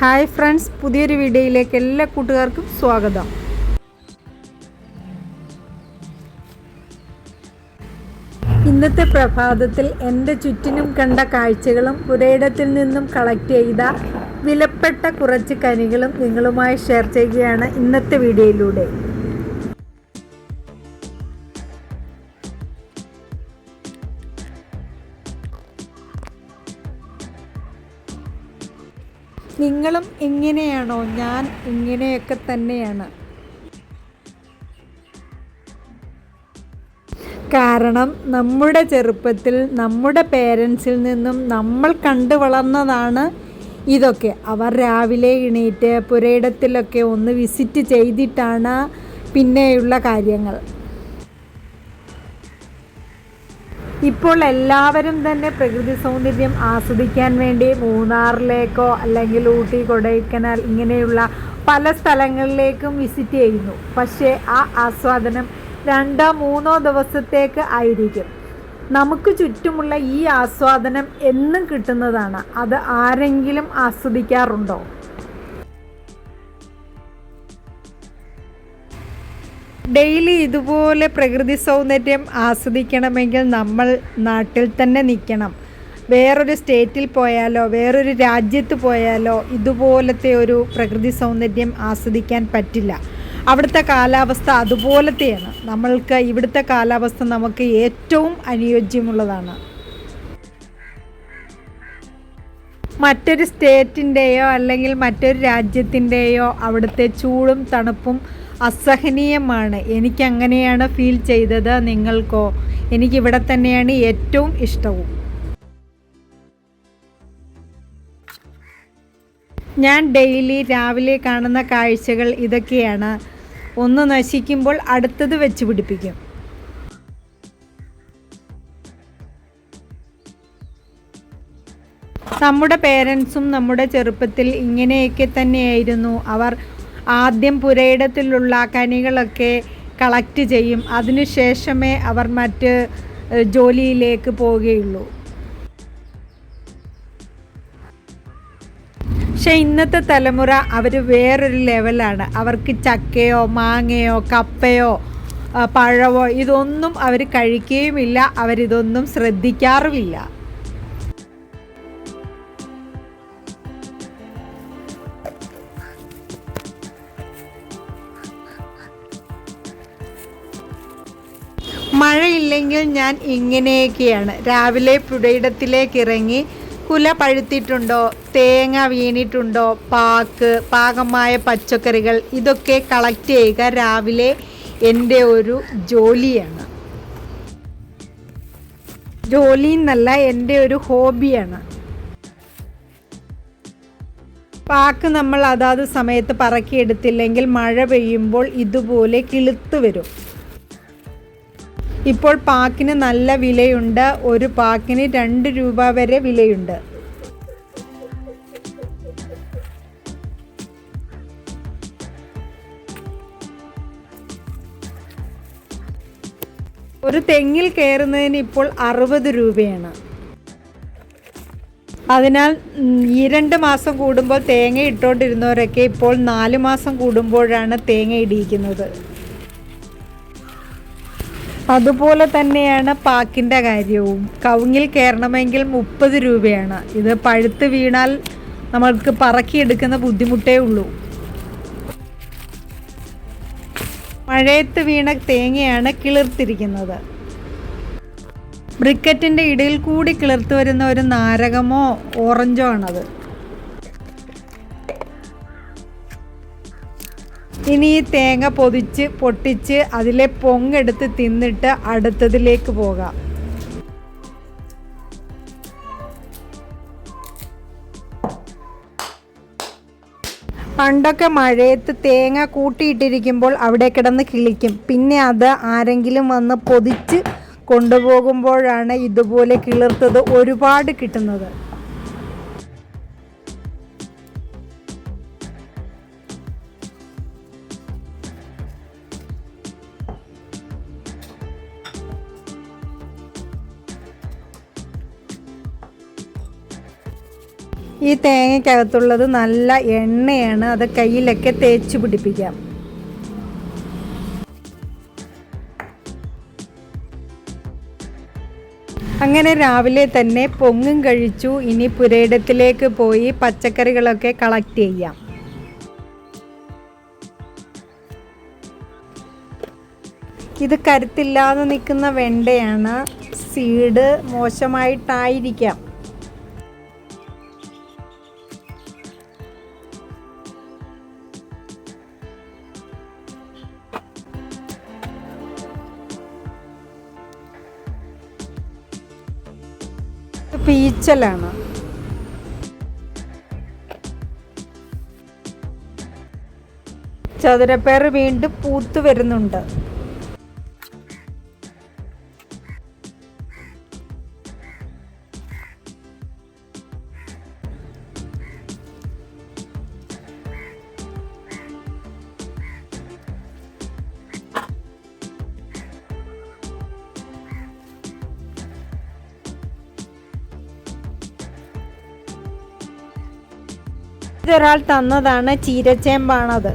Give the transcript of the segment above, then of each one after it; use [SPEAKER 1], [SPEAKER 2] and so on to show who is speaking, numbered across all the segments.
[SPEAKER 1] Hi friends പുതിയൊരു വീഡിയോയിലേക്ക് എല്ലാ കൂട്ടുകാർക്കും സ്വാഗതം. ഇന്നത്തെ പ്രഭാതത്തിൽ എന്റെ ചുറ്റിനും കണ്ട കാഴ്ചകളും പുരയിടത്തിൽ നിന്നും കളക്ട് ചെയ്ത വിലപ്പെട്ട കുറച്ച് കനികളും നിങ്ങളുമായി ഷെയർ ചെയ്യുകയാണ് ഇന്നത്തെ വീഡിയോയിലൂടെ. നിങ്ങളും ഇങ്ങനെയാണോ? ഞാൻ ഇങ്ങനെയൊക്കെ തന്നെയാണ്. കാരണം നമ്മുടെ ചെറുപ്പത്തിൽ നമ്മുടെ പേരൻസിൽ നിന്നും നമ്മൾ കണ്ടു വളർന്നതാണ് ഇതൊക്കെ. അവർ രാവിലെ എണീറ്റ് പുരയിടത്തിലൊക്കെ ഒന്ന് വിസിറ്റ് ചെയ്തിട്ടാണ് പിന്നെയുള്ള കാര്യങ്ങൾ. ഇപ്പോൾ എല്ലാവരും തന്നെ പ്രകൃതി സൗന്ദര്യം ആസ്വദിക്കാൻ വേണ്ടി മൂന്നാറിലേക്കോ അല്ലെങ്കിൽ ഊട്ടി കൊടൈക്കനാൽ ഇങ്ങനെയുള്ള പല സ്ഥലങ്ങളിലേക്കും വിസിറ്റ് ചെയ്യുന്നു. പക്ഷേ ആ ആസ്വാദനം രണ്ടോ മൂന്നോ ദിവസത്തേക്ക് ആയിരിക്കും. നമുക്ക് ചുറ്റുമുള്ള ഈ ആസ്വാദനം എന്നും കിട്ടുന്നതാണ്. അത് ആരെങ്കിലും ആസ്വദിക്കാറുണ്ടോ? ഡെയിലി ഇതുപോലെ പ്രകൃതി സൗന്ദര്യം ആസ്വദിക്കണമെങ്കിൽ നമ്മൾ നാട്ടിൽ തന്നെ നിൽക്കണം. വേറൊരു സ്റ്റേറ്റിൽ പോയാലോ വേറൊരു രാജ്യത്ത് പോയാലോ ഇതുപോലത്തെ ഒരു പ്രകൃതി സൗന്ദര്യം ആസ്വദിക്കാൻ പറ്റില്ല. അവിടുത്തെ കാലാവസ്ഥ അതുപോലത്തെയാണ്. നമ്മൾക്ക് ഇവിടുത്തെ കാലാവസ്ഥ നമുക്ക് ഏറ്റവും അനുയോജ്യമുള്ളതാണ്. മറ്റൊരു സ്റ്റേറ്റിന്റെയോ അല്ലെങ്കിൽ മറ്റൊരു രാജ്യത്തിന്റെയോ അവിടുത്തെ ചൂടും തണുപ്പും അസഹനീയമാണ്. എനിക്കങ്ങനെയാണ് ഫീൽ ചെയ്തത് നിങ്ങൾക്കോ? എനിക്കിവിടെ തന്നെയാണ് ഏറ്റവും ഇഷ്ടവും. ഞാൻ ഡെയിലി രാവിലെ കാണുന്ന കാഴ്ചകൾ ഇതൊക്കെയാണ്. ഒന്ന് നശിക്കുമ്പോൾ അടുത്തത് വെച്ച് പിടിപ്പിക്കും. നമ്മുടെ പേരൻസും നമ്മുടെ ചെറുപ്പത്തിൽ ഇങ്ങനെയൊക്കെ തന്നെയായിരുന്നു. അവർ ആദ്യം പുരയിടത്തിലുള്ള കനികളൊക്കെ കളക്ട് ചെയ്യും. അതിനുശേഷമേ അവർ മറ്റ് ജോലിയിലേക്ക് പോവുകയുള്ളൂ. പക്ഷെ ഇന്നത്തെ തലമുറ അവർ വേറൊരു ലെവലാണ്. അവർക്ക് ചക്കയോ മാങ്ങയോ കപ്പയോ പഴവോ ഇതൊന്നും അവർ കഴിക്കുകയുമില്ല. അവരിതൊന്നും ശ്രദ്ധിക്കാറുമില്ല. മഴയില്ലെങ്കിൽ ഞാൻ ഇങ്ങനെയൊക്കെയാണ്. രാവിലെ പുഴയിടത്തിലേക്ക് ഇറങ്ങി കുല പഴുത്തിട്ടുണ്ടോ തേങ്ങ വീണിട്ടുണ്ടോ പാക്ക് പാകമായ പച്ചക്കറികൾ ഇതൊക്കെ കളക്ട് ചെയ്യുക രാവിലെ എന്റെ ഒരു ജോലിയാണ്. ജോലി എന്നല്ല എന്റെ ഒരു ഹോബിയാണ്. പാക്ക് നമ്മൾ അതാത് സമയത്ത് പറക്കിയെടുത്തില്ലെങ്കിൽ മഴ പെയ്യുമ്പോൾ ഇതുപോലെ കിളുത്ത് വരും. ഇപ്പോൾ പാക്കിന് നല്ല വിലയുണ്ട്. ഒരു പാക്കിന് രണ്ട് രൂപ വരെ വിലയുണ്ട്. ഒരു തെങ്ങിൽ കയറുന്നതിന് ഇപ്പോൾ അറുപത് രൂപയാണ്. അതിനാൽ ഈ രണ്ട് മാസം കൂടുമ്പോൾ തേങ്ങ ഇട്ടുകൊണ്ടിരുന്നവരൊക്കെ ഇപ്പോൾ നാല് മാസം കൂടുമ്പോഴാണ് തേങ്ങ ഇടിയിക്കുന്നത്. അതുപോലെ തന്നെയാണ് പാക്കിന്റെ കാര്യവും. കവുങ്ങിൽ കയറണമെങ്കിൽ മുപ്പത് രൂപയാണ്. ഇത് പഴുത്ത് വീണാൽ നമ്മൾക്ക് പറക്കിയെടുക്കുന്ന ബുദ്ധിമുട്ടേ ഉള്ളൂ. മഴയത്ത് വീണ തേങ്ങയാണ് കിളിർത്തിരിക്കുന്നത്. ബ്രിക്കറ്റിന്റെ ഇടയിൽ കൂടി കിളിർത്ത് വരുന്ന ഒരു നാരകമോ ഓറഞ്ചോ ആണത്. ഇനി ഈ തേങ്ങ പൊതിച്ച് പൊട്ടിച്ച് അതിലെ പൊങ്ങെടുത്ത് തിന്നിട്ട് അടുത്തതിലേക്ക് പോകാം. പണ്ടൊക്കെ മഴയത്ത് തേങ്ങ കൂട്ടിയിട്ടിരിക്കുമ്പോൾ അവിടെ കിടന്ന് കിളിക്കും. പിന്നെ അത് ആരെങ്കിലും വന്ന് പൊതിച്ച് കൊണ്ടുപോകുമ്പോഴാണ് ഇതുപോലെ കിളിർത്തത് ഒരുപാട് കിട്ടുന്നത്. ഈ തേങ്ങയ്ക്കകത്തുള്ളത് നല്ല എണ്ണയാണ്. അത് കയ്യിലൊക്കെ തേച്ച് പിടിപ്പിക്കാം. അങ്ങനെ രാവിലെ തന്നെ പൊങ്ങും കഴിച്ചു. ഇനി പുരയിടത്തിലേക്ക് പോയി പച്ചക്കറികളൊക്കെ കളക്ട് ചെയ്യാം. ഇത് കരുത്തില്ലാതെ നിൽക്കുന്ന വെണ്ടയാണ്. സീഡ് മോശമായിട്ടായിരിക്കാം. ഇത് ചതുരപ്പേർ വീണ്ടും പൂത്തു വരുന്നുണ്ട്. ഇതൊരാൾ തന്നതാണ് ചീരച്ചേമ്പാണത്.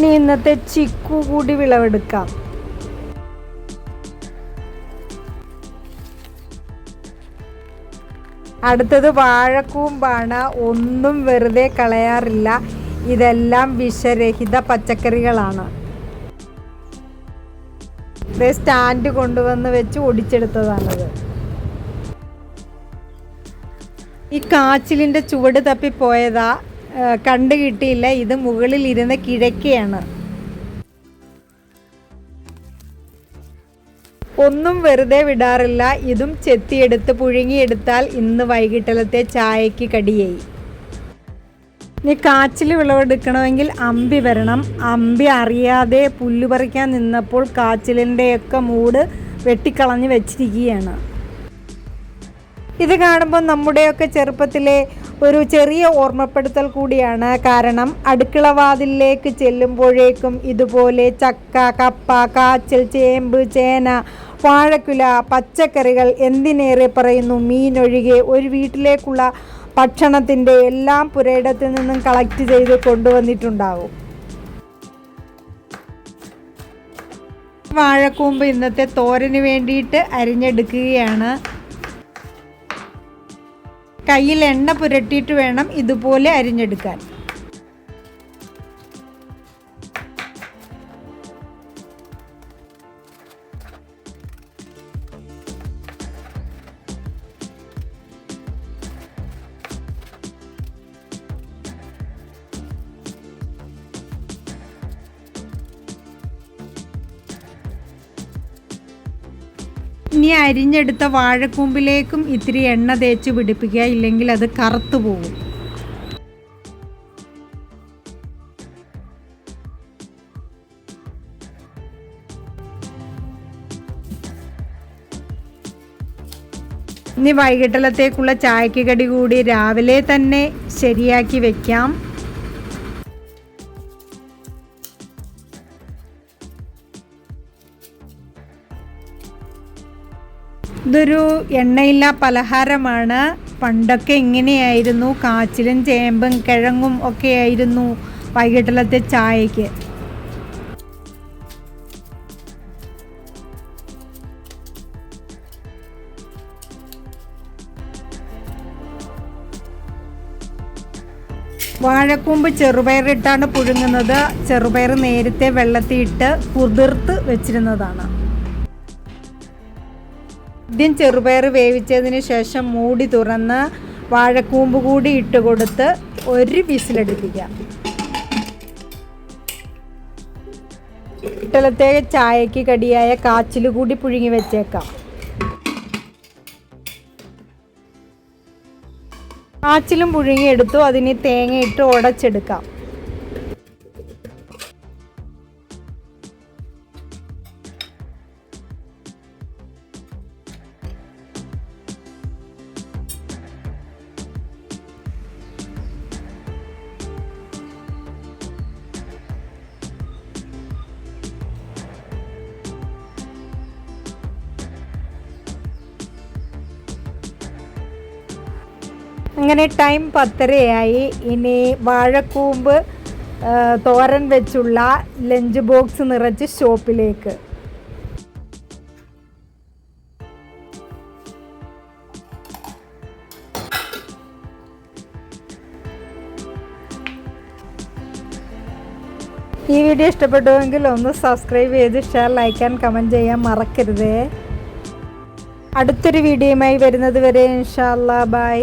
[SPEAKER 1] ഇനി ഇന്നത്തെ ചിക്കു കൂടി വിളവെടുക്കാം. അടുത്തത് വാഴക്കൂമ്പാണ്. ഒന്നും വെറുതെ കളയാറില്ല. ഇതെല്ലാം വിഷരഹിത പച്ചക്കറികളാണ്. സ്റ്റാൻഡ് കൊണ്ടുവന്ന് വെച്ച് ഒടിച്ചെടുത്തതാണത്. ഈ കാച്ചിലിന്റെ ചുവട് തപ്പിപ്പോയതാ കണ്ടു കിട്ടിയില്ല. ഇത് മുകളിൽ ഇരുന്ന കിഴക്കയാണ് ഒന്നും വെറുതെ വിടാറില്ല. ഇതും ചെത്തിയെടുത്ത് പുഴുങ്ങിയെടുത്താൽ ഇന്ന് വൈകിട്ടലത്തെ ചായയ്ക്ക് കടിയായി. ഇനി കാച്ചിൽ വിളവെടുക്കണമെങ്കിൽ അമ്പി വരണം. അമ്പി അറിയാതെ പുല്ല് പറിക്കാൻ നിന്നപ്പോൾ കാച്ചിലിന്റെയൊക്കെ മൂട് വെട്ടിക്കളഞ്ഞ് വെച്ചിരിക്കുകയാണ്. ഇത് കാണുമ്പോൾ നമ്മുടെയൊക്കെ ചെറുപ്പത്തിലെ ഒരു ചെറിയ ഓർമ്മപ്പെടുത്തൽ കൂടിയാണ്. കാരണം അടുക്കളവാതിലേക്ക് ചെല്ലുമ്പോഴേക്കും ഇതുപോലെ ചക്ക കപ്പ കാച്ചിൽ ചേമ്പ് ചേന വാഴക്കുല പച്ചക്കറികൾ എന്തിനേറെ പറയുന്നു? മീനൊഴികെ ഒരു വീട്ടിലേക്കുള്ള ഭക്ഷണത്തിന്റെ എല്ലാം പുരയിടത്തിൽ നിന്നും കളക്ട് ചെയ്ത് കൊണ്ടുവന്നിട്ടുണ്ടാകും വാഴക്കൂമ്പ് ഇന്നത്തെ തോരന് വേണ്ടിയിട്ട് അരിഞ്ഞെടുക്കുകയാണ്. കയ്യിൽ എണ്ണ പുരട്ടിയിട്ട് വേണം ഇതുപോലെ അരിഞ്ഞെടുക്കാൻ. ഇനി അരിഞ്ഞെടുത്ത വാഴക്കൂമ്പിലേക്കും ഇത്തിരി എണ്ണ തേച്ച് പിടിപ്പിക്കുക ഇല്ലെങ്കിൽ അത് കറുത്തു പോകും. ഇനി വൈകിട്ടലത്തേക്കുള്ള ചായക്ക് കടി കൂടി രാവിലെ തന്നെ ശരിയാക്കി വെക്കാം. ഇതൊരു എണ്ണയില്ല പലഹാരമാണ്. പണ്ടൊക്കെ ഇങ്ങനെയായിരുന്നു. കാച്ചിലും ചേമ്പും കിഴങ്ങും ഒക്കെ ആയിരുന്നു വൈകിട്ടലത്തെ ചായക്ക് വാഴക്കൂമ്പ് ചെറുപയറിട്ടാണ് പുഴുങ്ങുന്നത്. ചെറുപയർ നേരത്തെ വെള്ളത്തിയിട്ട് കുതിർത്ത് വെച്ചിരുന്നതാണ്. ആദ്യം ചെറുപയർ വേവിച്ചതിന് ശേഷം മൂടി തുറന്ന് വാഴക്കൂമ്പ് കൂടി ഇട്ട് കൊടുത്ത് ഒരു വിസിലടിപ്പിക്കാം ഇട്ടലത്തെ ചായക്ക് കടിയായ കാച്ചിൽ കൂടി പുഴുങ്ങി വെച്ചേക്കാം. കാച്ചിലും പുഴുങ്ങിയെടുത്തു അതിന് തേങ്ങയിട്ട് ഉടച്ചെടുക്കാം. അങ്ങനെ ടൈം പത്തരയായി. ഇനി വാഴക്കൂമ്പ് തോരൻ വെച്ചുള്ള ലഞ്ച് ബോക്സ് നിറച്ച് ഷോപ്പിലേക്ക് ഈ വീഡിയോ ഇഷ്ടപ്പെട്ടുവെങ്കിൽ ഒന്ന് സബ്സ്ക്രൈബ് ചെയ്ത് ഷെയർ ലൈക്ക് ആൻഡ് കമന്റ് ചെയ്യാൻ മറക്കരുതേ. അടുത്തൊരു വീഡിയോയുമായി വരുന്നത് വരെ ഇൻഷാല്ലാ ബൈ